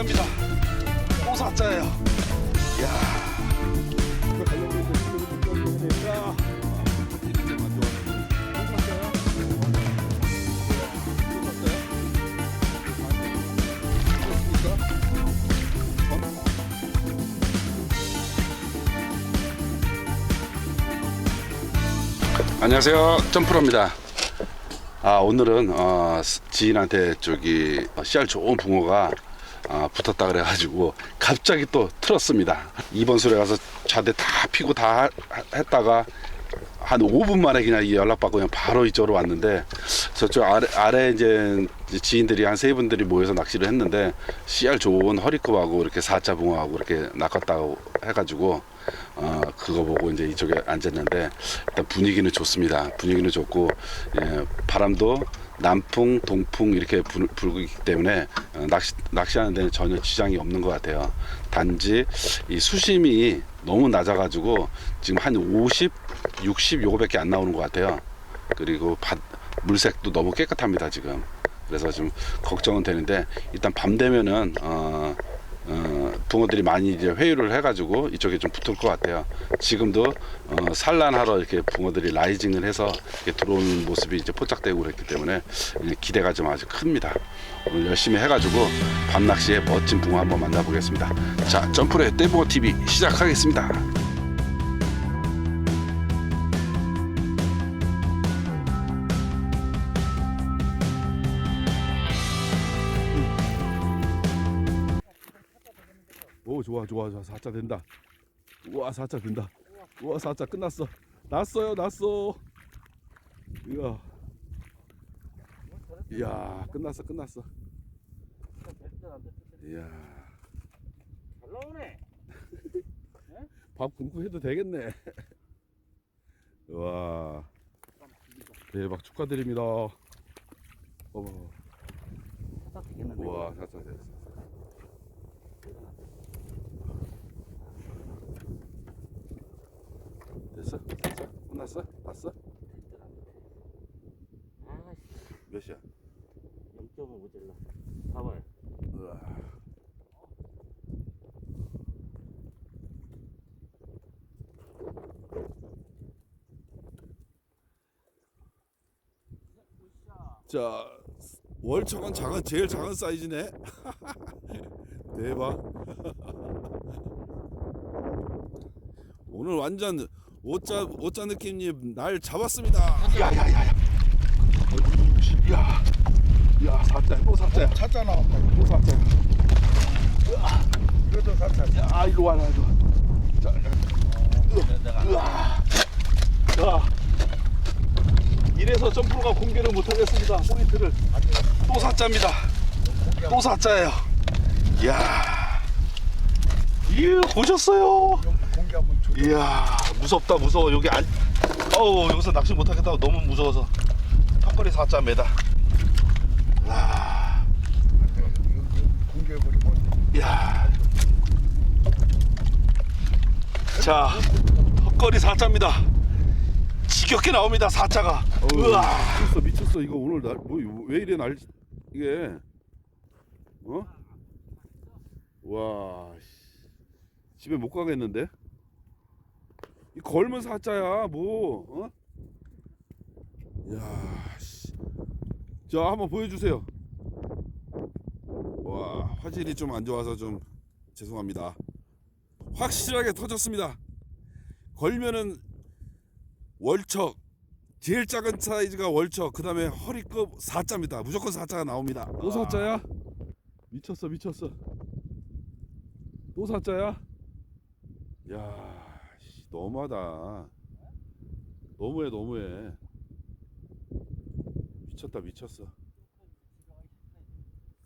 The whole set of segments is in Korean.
사자입니다. 또 사자예요. 이야. 안녕하세요. 점프로입니다. 아 오늘은 어, 지인한테 저기 어, 씨알 좋은 붕어가 어, 붙었다 그래가지고 갑자기 또 틀었습니다. 이번 술에 가서 자대 다 피고 다 하- 했다가 한 5분 만에 그냥 이 연락받고 그냥 바로 이쪽으로 왔는데 저쪽 아래, 아래 이제 지인들이 한 세 분들이 모여서 낚시를 했는데 씨알 좋은 허리컵하고 이렇게 사자 붕어하고 이렇게 낚았다고 해가지고 어 그거 보고 이제 이쪽에 앉았는데 일단 분위기는 좋습니다. 분위기는 좋고 예, 바람도 남풍, 동풍 이렇게 불, 불기 때문에 어, 낚시 낚시하는 데는 전혀 지장이 없는 것 같아요. 단지 이 수심이 너무 낮아가지고 지금 한 50, 60 요거밖에 안 나오는 것 같아요. 그리고 바, 물색도 너무 깨끗합니다 지금. 그래서 좀 걱정은 되는데 일단 밤 되면은 어, 어, 붕어들이 많이 이제 회유를 해가지고 이쪽에 좀 붙을 것 같아요. 지금도 어, 산란하러 이렇게 붕어들이 라이징을 해서 이렇게 들어오는 모습이 이제 포착되고 그랬기 때문에 이제 기대가 좀 아주 큽니다. 오늘 열심히 해가지고 밤 낚시에 멋진 붕어 한번 만나보겠습니다. 자, 점프의 떼붕어 TV 시작하겠습니다. 오 좋아 좋아 좋아. 사자 된다. 우와 사자 된다. 우와 사자 끝났어. 났어요 났어. 이야. 이야 끝났어 끝났어. 이야. 잘 나오네. 밥 굶고 해도 되겠네. 와. 대박 축하드립니다. 어머. 우와 사자 됐어 됐어? 됐어? 끝났어? 봤어? 아씨, 몇이야? 0.5 모질라. 봐봐요. 우와. 자 월척은 작은 제일 작은 사이즈네 대박 오늘 완전 오짜 오짜 느낌님 날 잡았습니다 야야야야 야, 야 사자 또 사자야 사자 나온다. 또 사자 그래도 사자. 아 이리 와라 이리 와. 자, 으아. 자, 이래서 점프가 공개를 못하겠습니다. 포인트를 또 사자입니다. 또 사자예요. 이야, 이야 보셨어요? 이야 무섭다 무서워 여기 안. 어우 여기서 낚시 못하겠다 너무 무서워서 턱걸이 사자 매다. 와, 이야. 자, 턱걸이 사자입니다. 지겹게 나옵니다 사자가. 우와. 미쳤어 미쳤어 이거 오늘 날 뭐 왜 이래 날 이게 어? 와 씨. 집에 못 가겠는데? 이 걸면 사자야 뭐 어? 야 씨. 자 한번 보여주세요. 와 화질이 좀 안 좋아서 좀 죄송합니다. 확실하게 터졌습니다. 걸면은 월척 제일 작은 사이즈가 월척 그 다음에 허리급 4자입니다 무조건 4자가 나옵니다 또 4자야? 미쳤어 미쳤어 또 4자야? 야 씨, 너무하다. 너무해 너무해. 미쳤다 미쳤어.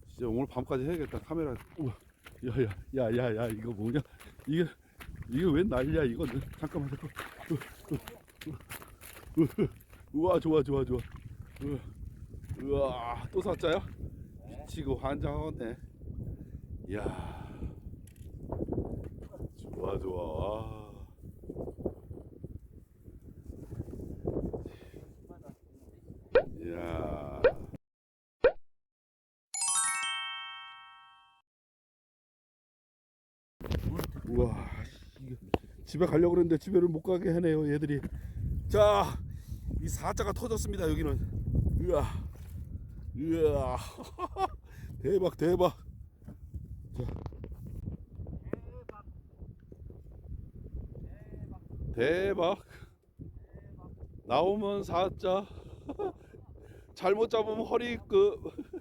진짜 오늘 밤까지 해야겠다 카메라. 우와. 야 야 야 야 야 이거 뭐냐? 이게 이게 웬 난리야 이거. 잠깐만 잠깐 우와 좋아 좋아 좋아. 우와, 또 사자야 미치고 환장하네. 이야. 좋아 좋아 야. 우와. 집에 가려고 그랬는데 집에를 못 가게 하네요, 얘들이. 자, 이 사자가 터졌습니다, 여기는. 으아. 으아. 대박, 대박. 자. 대박. 대박. 나오면 사자. 잘못 잡으면 허리급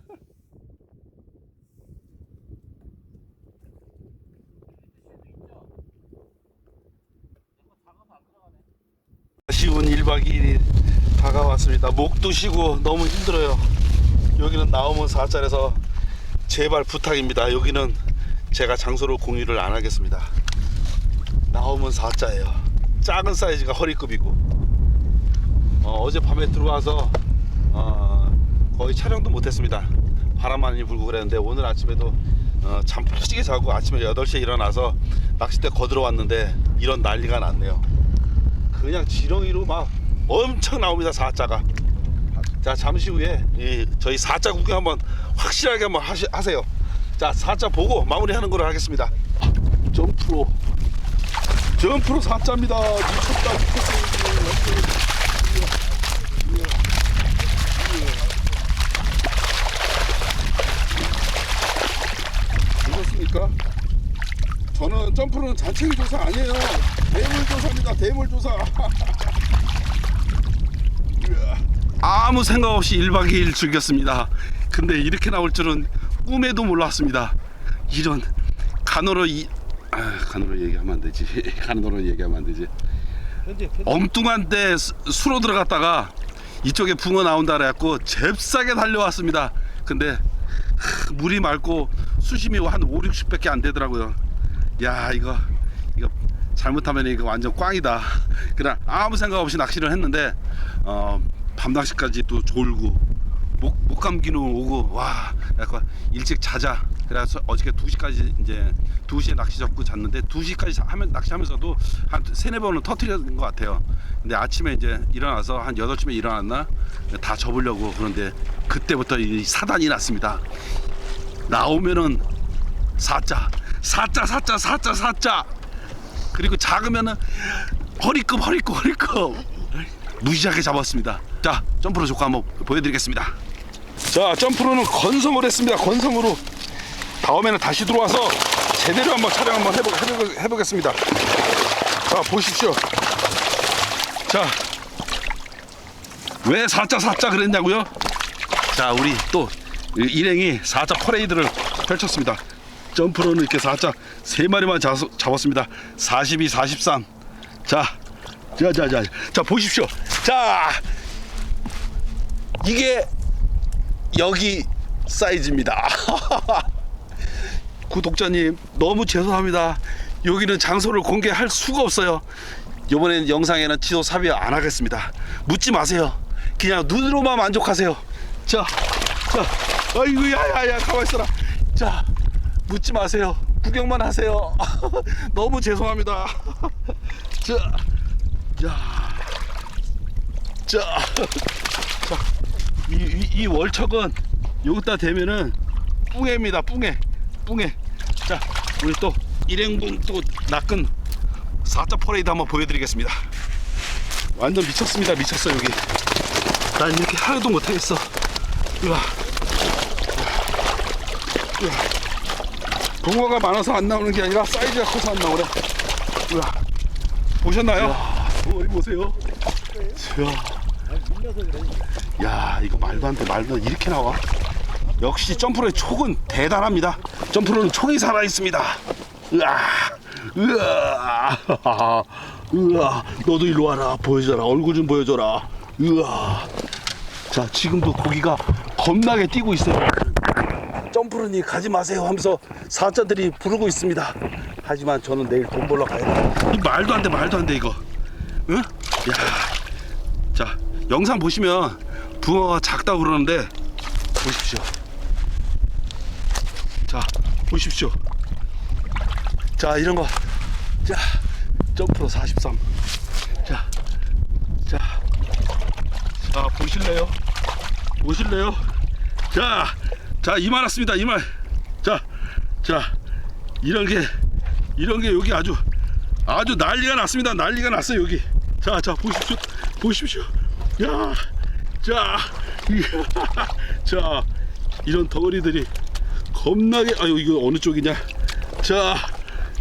아쉬운 1박 2일이 다가왔습니다. 목도 쉬고 너무 힘들어요. 여기는 나오면 4짤에서 제발 부탁입니다. 여기는 제가 장소를 공유를 안 하겠습니다. 나오면 4자예요. 작은 사이즈가 허리급이고 어, 제 밤에 들어와서 어, 거의 촬영도 못했습니다. 바람 많이 불고 그랬는데 오늘 아침에도 어, 잠 푸지게 자고 아침에 8시에 일어나서 낚싯대 거들어 왔는데 이런 난리가 났네요. 그냥 지렁이로 막 엄청 나옵니다 사자가. 자 잠시 후에 이 저희 사자 구경 한번 확실하게 한번 하시, 하세요. 자 사자 보고 마무리하는 걸로 하겠습니다. 점프로. 점프로 사자입니다. 미쳤다 미쳤어 보셨습니까? 저는 점프는 잔챙이 조사 아니에요. 대물 조사입니다. 대물 조사. 아무 생각 없이 1박 2일 즐겼습니다. 근데 이렇게 나올 줄은 꿈에도 몰랐습니다. 이런 간호로 이 아, 간호로 얘기하면 안 되지. 간호로 얘기하면 안 되지. 엉뚱한 데 수- 수로 들어갔다가 이쪽에 붕어 나온다 그래갖고 잽싸게 달려왔습니다. 근데 하, 물이 맑고 수심이 한 5, 60밖에 안 되더라고요. 야 이거 이거 잘못하면 이거 완전 꽝이다. 그냥 아무 생각 없이 낚시를 했는데 어, 밤낚시까지 또 졸고 목, 목 감기는 오고 와 약간 일찍 자자. 그래서 어저께 2시까지 이제 2시에 낚시 잡고 잤는데 2시까지 하면 낚시하면서도 한 세네 번은 터트린 것 같아요. 근데 아침에 이제 일어나서 한 8시쯤에 일어났나? 다 접으려고 그런데 그때부터 이 사단이 났습니다. 나오면은 사자 사자 사자 사자 사자. 그리고 작으면은 허리급 허리급 허리급 무시하게 잡았습니다. 자 점프로 조금 한번 보여드리겠습니다. 자 점프로는 건성을 했습니다. 건성으로. 다음에는 다시 들어와서 제대로 한번 촬영 한번 해보, 해보, 해보겠습니다. 자 보십시오. 자왜 사자 사자 그랬냐고요? 자 우리 또 일행이 사자 퍼레이드를 펼쳤습니다 점프로는 이렇게 사자 세 마리만 잡, 잡았습니다 42 43 자, 자, 자, 자, 자, 보십시오. 자, 이게 여기 사이즈입니다. 구독자님 너무 죄송합니다. 여기는 장소를 공개할 수가 없어요. 이번엔 영상에는 지도 삽입 안 하겠습니다. 묻지 마세요. 그냥 눈으로만 만족하세요. 자, 자, 아이고 야야야 가만 있어라. 자, 묻지 마세요. 구경만 하세요. 너무 죄송합니다. 자, 자, 자, 자, 이, 이, 이 월척은 여기다 대면은 뿡해입니다. 뿡해, 뿡해. 자, 우리 또 일행분 또 낚은 사자 퍼레이드 한번 보여드리겠습니다. 완전 미쳤습니다. 미쳤어 여기. 난 이렇게 하나도 못하겠어. 으아. 으아. 붕어가 많아서 안 나오는 게 아니라 사이즈가 커서 안 나오네. 으아. 보셨나요? 머리 보세요. 야. 야, 이거 말도 안 돼, 말도 안 돼. 이렇게 나와. 역시 점프로의 촉은 대단합니다. 점프로는 촉이 살아 있습니다. 으아, 으아, 으아. 너도 일로 와라. 보여줘라. 얼굴 좀 보여줘라. 으아. 자, 지금도 고기가 겁나게 뛰고 있어요. 점프르니 가지 마세요 하면서 사자들이 부르고 있습니다. 하지만 저는 내일 돈 벌러 가야 돼. 이 말도 안 돼, 말도 안 돼 이거. 응? 야, 자 영상 보시면 붕어가 작다고 그러는데 보십시오. 자 보십시오. 자 이런 거, 자 점프로 43. 자, 자, 자 보실래요? 보실래요? 자, 자 이만 왔습니다. 이만. 자, 자 이런 게 이런 게 여기 아주 아주 난리가 났습니다. 난리가 났어요 여기. 자, 자 보십시오, 보십시오. 야, 자, 이야, 자 이런 덩어리들이 겁나게 아유 이거 어느 쪽이냐? 자,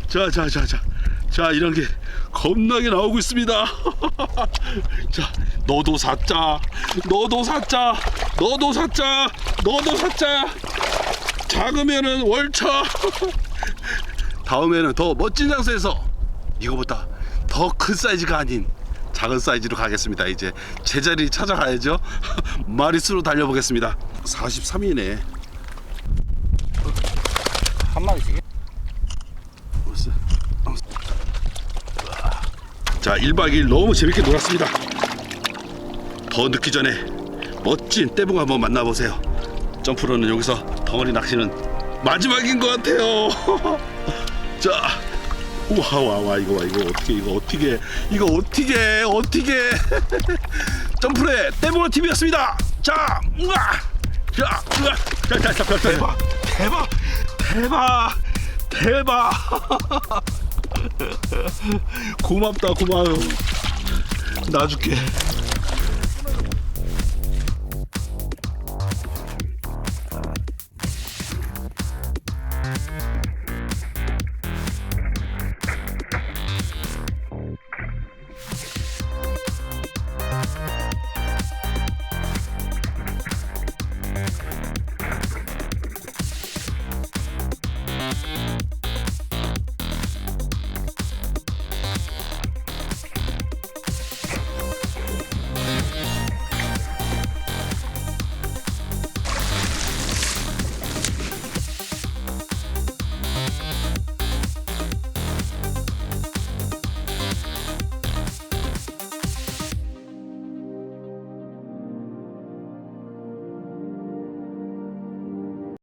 자, 자, 자, 자, 자 이런 게 겁나게 나오고 있습니다. 자, 너도 사자, 너도 사자, 너도 사자, 너도 사자. 작으면은 월차. 다음에는 더 멋진 장소에서 이거보다 더 큰 사이즈가 아닌 작은 사이즈로 가겠습니다. 이제 제자리 찾아가야죠. 마리수로 달려보겠습니다. 43이네. 한 마리씩. 자, 1박 2일 너무 재밌게 놀았습니다. 더 늦기 전에 멋진 떼붕 한번 만나보세요. 점프로는 여기서 덩어리 낚시는 마지막인 것 같아요. 자, 우와, 와, 와, 이거 봐, 이거 어떻게, 이거 어떻게, 이거 어떻게, 어떻게. 점프의 떼붕어 TV였습니다. 자, 우와, 자, 우와, 자, 자, 자, 자, 대박, 대박, 대박, 대박. 고맙다 고마워요 놔줄게